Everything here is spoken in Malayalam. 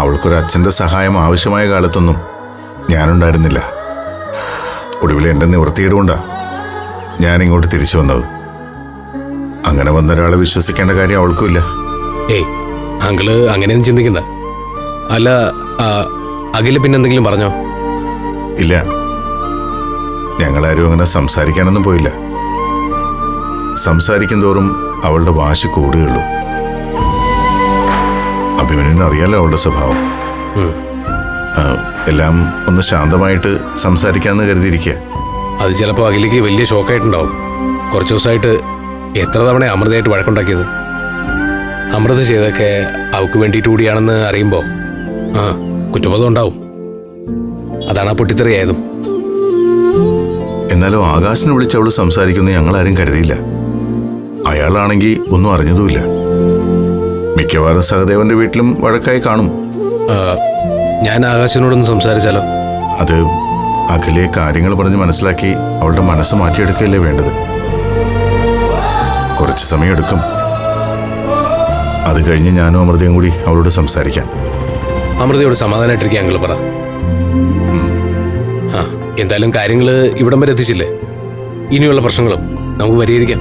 അവൾക്കൊരു അച്ഛന്റെ സഹായം ആവശ്യമായ കാലത്തൊന്നും ഞാനുണ്ടായിരുന്നില്ല. ഒടുവിൽ എന്റെ നിവൃത്തിയുടെ കൊണ്ടാ ഞാൻ ഇങ്ങോട്ട് തിരിച്ചു വന്നത്. അങ്ങനെ വന്ന ഒരാളെ വിശ്വസിക്കേണ്ട കാര്യം അവൾക്കുമില്ല. ഏയ് അങ്കിൾ അങ്ങനെയൊന്നും ചിന്തിക്കുന്ന അല്ല അഖിൽ പിന്നെന്തെങ്കിലും പറഞ്ഞോ? ഇല്ല. ഞങ്ങളാരും അങ്ങനെ സംസാരിക്കാനൊന്നും പോയില്ല. സംസാരിക്കും തോറും അവളുടെ വാശി കൂടുകയുള്ളൂ. അഭിമന്യന് അറിയാലോ അവളുടെ സ്വഭാവം. എല്ലാം ഒന്ന് ശാന്തമായിട്ട് സംസാരിക്കാന്ന് കരുതിയിരിക്കുക അത് ചിലപ്പോൾ അഖിലേക്ക് വലിയ ഷോക്കായിട്ടുണ്ടാവും. കുറച്ച് ദിവസമായിട്ട് എത്ര തവണ അമൃതയായിട്ട് വഴക്കുണ്ടാക്കിയത്? അമൃത ചെയ്തൊക്കെ അവൾക്ക് വേണ്ടിയിട്ട് കൂടിയാണെന്ന് അറിയുമ്പോൾ ആ കുറ്റബോധം ഉണ്ടാവും. അതാണ് ആ പൊട്ടിത്തെറിയായതും. എന്നാലും ആകാശിനെ വിളിച്ച് അവൾ സംസാരിക്കുന്ന ഞങ്ങളാരും കരുതിയില്ല. അയാളാണെങ്കിൽ ഒന്നും അറിഞ്ഞതുമില്ല. മിക്കവാറും സഹദേവന്റെ വീട്ടിലും വഴക്കായി കാണും. ഞാൻ ആകാശിനോടൊന്ന് സംസാരിച്ചാലോ? അത് അഖിലെ കാര്യങ്ങൾ പറഞ്ഞ് മനസ്സിലാക്കി അവളുടെ മനസ്സ് മാറ്റിയെടുക്കുകയല്ലേ വേണ്ടത്. കുറച്ച് സമയം എടുക്കും. അത് കഴിഞ്ഞ് ഞാനും അമൃതയും കൂടി അവളോട് സംസാരിക്കാം. അമൃതയോട് സമാധാനമായിട്ടിരിക്കുക അങ്കിൾ പറ. ആ എന്തായാലും കാര്യങ്ങൾ ഇവിടം വരെ എത്തിച്ചില്ലേ? ഇനിയുള്ള പ്രശ്നങ്ങളും നമുക്ക് പരിഹരിക്കാം.